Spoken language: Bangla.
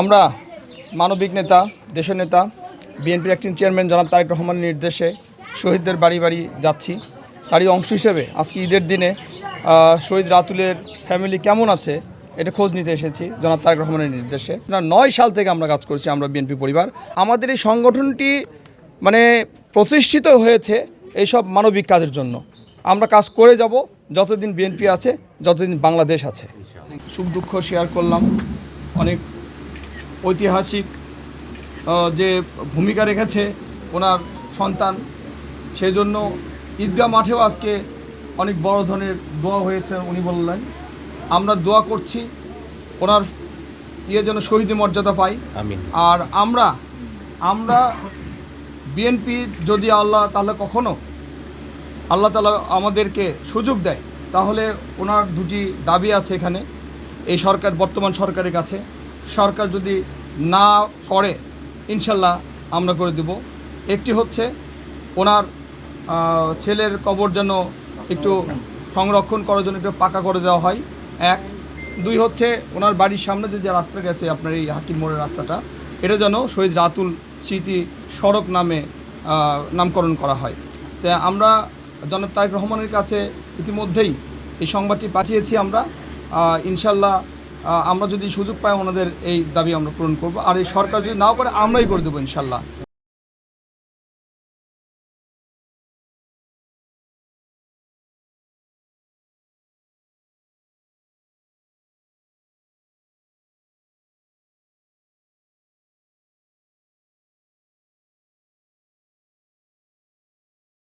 আমরা মানবিক নেতা, দেশের নেতা বিএনপির অ্যাক্টিং চেয়ারম্যান জনাব তারেক রহমানের নির্দেশে শহীদদের বাড়ি বাড়ি যাচ্ছি। তারই অংশ হিসেবে আজকে ঈদের দিনে শহীদ রাতুলের ফ্যামিলি কেমন আছে, এটা খোঁজ নিতে এসেছি জনাব তারেক রহমানের নির্দেশে। না, নয় সাল থেকে আমরা কাজ করছি আমরা বিএনপি পরিবার। আমাদের এই সংগঠনটি মানে প্রতিষ্ঠিত হয়েছে এইসব মানবিক কাজের জন্য। আমরা কাজ করে যাব, যতদিন বিএনপি আছে, যতদিন বাংলাদেশ আছে। সুখ দুঃখ শেয়ার করলাম, অনেক ঐতিহাসিক যে ভূমিকা রেখেছে ওনার সন্তান সেই জন্য ঈদগাহ মাঠেও আজকে অনেক বড় ধরনের দোয়া হয়েছে উনি বললেন। আমরা দোয়া করছি ওনার ইয়ে যেন শহীদ মর্যাদা পাই আর আমরা আমরা বিএনপি যদি আল্লাহ তাহলে কখনো আল্লাহ তালা আমাদেরকে সুযোগ দেয় তাহলে ওনার দুটি দাবি আছে এখানে। এই সরকার বর্তমান সরকারের কাছে। সরকার যদি না করে, ইনশাল্লাহ আমরা করে দেব। একটি হচ্ছে ওনার ছেলের কবর যেন একটু সংরক্ষণ করার জন্য একটু পাকা করে দেওয়া হয়। এক। দুই হচ্ছে ওনার বাড়ির সামনে যে রাস্তা গেছে আপনার এই হাকিম মোড়ের রাস্তাটা, এটা যেন শহীদ রাতুল স্মৃতি সড়ক নামে নামকরণ করা হয়। তা আমরা জনাব তারেক রহমানের কাছে ইতিমধ্যেই এই সংবাদটি পাঠিয়েছি আমরা। ইনশাল্লাহ আমরা যদি সুযোগ পাই, ওনাদের এই দাবি আমরা পূরণ করব। আর এই সরকার যদি নাও করে, আমরাই করে দেবো ইনশাল্লাহ।